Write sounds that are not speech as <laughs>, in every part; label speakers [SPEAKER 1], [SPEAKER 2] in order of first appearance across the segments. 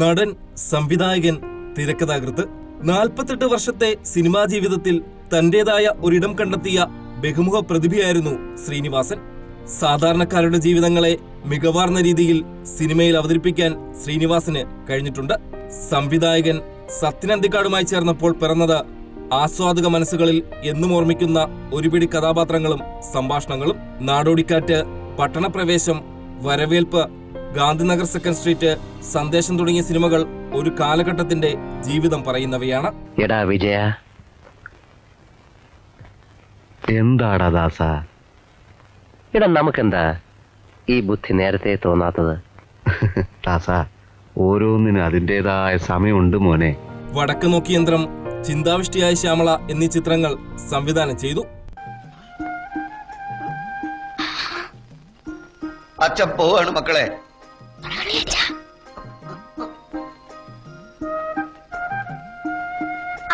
[SPEAKER 1] നടൻ സംവിധായകൻ തിരക്കഥാകൃത്ത്. നാൽപ്പത്തെട്ട് വർഷത്തെ സിനിമാ ജീവിതത്തിൽ തന്റേതായ ഒരിടം കണ്ടെത്തിയ ബഹുമുഖ പ്രതിഭയായിരുന്നു ശ്രീനിവാസൻ. സാധാരണക്കാരുടെ ജീവിതങ്ങളെ മികവാർന്ന രീതിയിൽ സിനിമയിൽ അവതരിപ്പിക്കാൻ ശ്രീനിവാസന് കഴിഞ്ഞിട്ടുണ്ട്. സംവിധായകൻ സത്യനന്തിക്കാടുമായി ചേർന്നപ്പോൾ പിറന്നത് ആസ്വാദക മനസ്സുകളിൽ എന്നും ഓർമ്മിക്കുന്ന ഒരുപിടി കഥാപാത്രങ്ങളും സംഭാഷണങ്ങളും. നാടോടിക്കാറ്റ് പട്ടണപ്രവേശം വരവേൽപ്പ് ഗാന്ധിനഗർ സെക്കൻഡ് സ്ട്രീറ്റ് സന്ദേശം തുടങ്ങിയ സിനിമകൾ ഒരു കാലഘട്ടത്തിന്റെ ജീവിതം പറയുന്നവയാണ്.
[SPEAKER 2] എടാ വിജയ. എന്താടാ ദാസ? എടാ നമുക്കെന്താ ഈ ബുദ്ധി നേരത്തെ തോന്നാത്തത്? <laughs>
[SPEAKER 3] ദാസ ഓരോന്നിനും അതിന്റെതായ സമയമുണ്ട് മോനെ.
[SPEAKER 1] വടക്ക് നോക്കി യന്ത്രം ചിന്താവിഷ്ടിയായ ശ്യാമള എന്നീ ചിത്രങ്ങൾ സംവിധാനം ചെയ്തു.
[SPEAKER 4] അച്ഛൻ പോവാണ് മക്കളെ.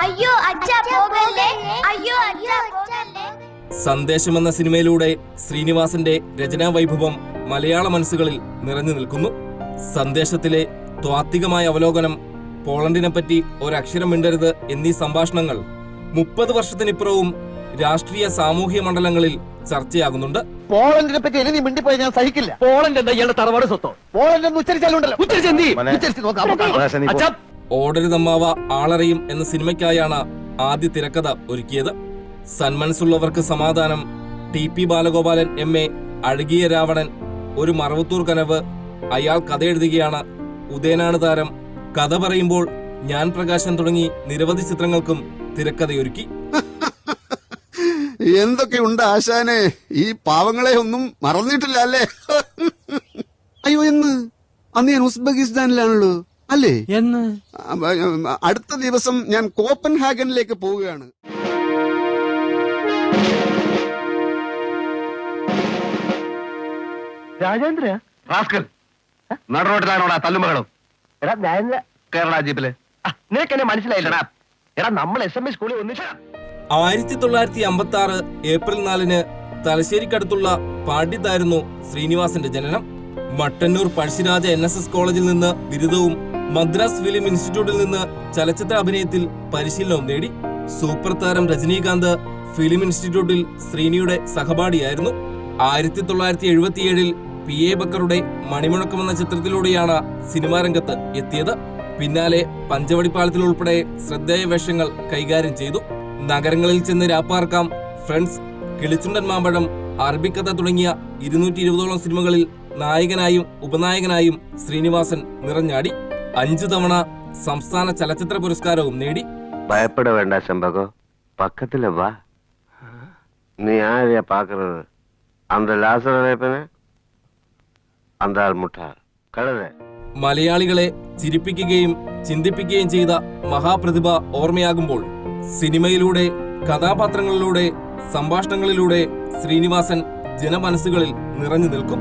[SPEAKER 5] അയ്യോ അച്ഛ പോകല്ലേ? അയ്യോ അച്ഛ പോകല്ലേ?
[SPEAKER 1] സന്ദേശം എന്ന സിനിമയിലൂടെ ശ്രീനിവാസന്റെ രചനാ വൈഭവം മലയാള മനസ്സുകളിൽ നിറഞ്ഞു നിൽക്കുന്നു. സന്ദേശത്തിലെ ത്വാത്വികമായ അവലോകനം പോളണ്ടിനെ പറ്റി ഒരക്ഷരം മിണ്ടരുത് എന്നീ സംഭാഷണങ്ങൾ മുപ്പത് വർഷത്തിനിപ്പുറവും രാഷ്ട്രീയ സാമൂഹ്യ മണ്ഡലങ്ങളിൽ ചർച്ചയാകുന്നുണ്ട്.
[SPEAKER 6] പോളണ്ടിനെ പറ്റി എനി മിണ്ടിപ്പോയി ഞാൻ സഹിക്കില്ല.
[SPEAKER 7] പോളണ്ട് എന്താ ഇയാളുടെ തറവാട് സ്വത്തോ?
[SPEAKER 6] പോളണ്ട് എന്ന് ഉച്ചരിച്ചാലുണ്ടല്ലോ. ഉച്ചരിച്ച് നോക്കാം. നമുക്ക്.
[SPEAKER 7] അച്ഛാ
[SPEAKER 1] ഓടരുതമ്മാവ ആളറിയും എന്ന സിനിമയ്ക്കായാണ് ആദ്യ തിരക്കഥ ഒരുക്കിയത്. സന്മനസ്സുള്ളവർക്ക് സമാധാനം. T P Balagopalan M A Azhakiya Ravanan ഒരു മറവത്തൂർ കനവ്. അയാൾ കഥ എഴുതുകയാണ് ഉദയനാണ് താരം. കഥ പറയുമ്പോൾ ഞാൻ പ്രകാശൻ തുടങ്ങി നിരവധി ചിത്രങ്ങൾക്കും തിരക്കഥയൊരുക്കി. <laughs>
[SPEAKER 8] എന്തൊക്കെയുണ്ട് ആശാനെ? ഈ പാവങ്ങളെ ഒന്നും മറന്നിട്ടില്ല അല്ലേ? <laughs> അയ്യോ എന്ന്? അന്ന് ഞാൻ ഉസ്ബെക്കിസ്ഥാനിലാണല്ലോ. അല്ലേ?
[SPEAKER 7] എന്ന്?
[SPEAKER 8] അടുത്ത ദിവസം ഞാൻ കോപ്പൻഹാഗനിലേക്ക് പോവുകയാണ്.
[SPEAKER 6] രാജേന്ദ്ര
[SPEAKER 3] റാസ്കൽ നടനോട്ടിലാണോടാ തല്ലുമകളും
[SPEAKER 6] എടാ ഞാൻ
[SPEAKER 3] കേരള ജീപ്പിൽ.
[SPEAKER 6] നിനക്ക് എന്നെ മനസ്സിലായില്ലടാ എടാ നമ്മൾ എസ് എം എസ് സ്കൂളിൽ ഒന്നിച്ചാ
[SPEAKER 1] ആയിരത്തി തൊള്ളായിരത്തി അമ്പത്തി ആറ് ഏപ്രിൽ നാലിന് തലശ്ശേരിക്കടുത്തുള്ള പാണ്ഡിത്തായിരുന്നു ശ്രീനിവാസന്റെ ജനനം. Mattannur Pazhassi Raja N S S കോളേജിൽ നിന്ന് ബിരുദവും മദ്രാസ് ഫിലിം ഇൻസ്റ്റിറ്റ്യൂട്ടിൽ നിന്ന് ചലച്ചിത്ര അഭിനയത്തിൽ പരിശീലനവും നേടി. സൂപ്പർ താരം രജനീകാന്ത് ഫിലിം ഇൻസ്റ്റിറ്റ്യൂട്ടിൽ ശ്രീനിയുടെ സഹപാഠിയായിരുന്നു. ആയിരത്തി തൊള്ളായിരത്തി എഴുപത്തിയേഴിൽ പി എ ബക്കറുടെ മണിമുഴക്കം എന്ന ചിത്രത്തിലൂടെയാണ് സിനിമാ രംഗത്ത് എത്തിയത്. പിന്നാലെ പഞ്ചവടിപ്പാലത്തിൽ ഉൾപ്പെടെ ശ്രദ്ധേയ വേഷങ്ങൾ കൈകാര്യം ചെയ്തു. നഗരങ്ങളിൽ ചെന്ന് രാപ്പാർക്കാം ഫ്രണ്ട്സ് കിളിച്ചുണ്ടൻ മാമ്പഴം അറബിക്കഥ തുടങ്ങിയ ഇരുന്നൂറ്റി ഇരുപതോളം സിനിമകളിൽ നായകനായും ഉപനായകനായും ശ്രീനിവാസൻ നിറഞ്ഞാടി. അഞ്ചു തവണ സംസ്ഥാന ചലച്ചിത്ര പുരസ്കാരവും നേടി.
[SPEAKER 2] ഭയപ്പെട വേണ്ട ശമ്പകോ പക്കത്തില വാ. നീ ആരെയാ പാക്കുന്നത്? അന്ത ലാസറേപ്പന് അന്താൾ മുട്ട കടലേ
[SPEAKER 1] മലയാളികളെ ചിരിപ്പിക്കുകയും ചിന്തിപ്പിക്കുകയും ചെയ്ത മഹാപ്രതിഭ ഓർമ്മയാകുമ്പോൾ സിനിമയിലൂടെ കഥാപാത്രങ്ങളിലൂടെ സംഭാഷണങ്ങളിലൂടെ ശ്രീനിവാസൻ ജനമനസ്സുകളിൽ നിറഞ്ഞു നിൽക്കും.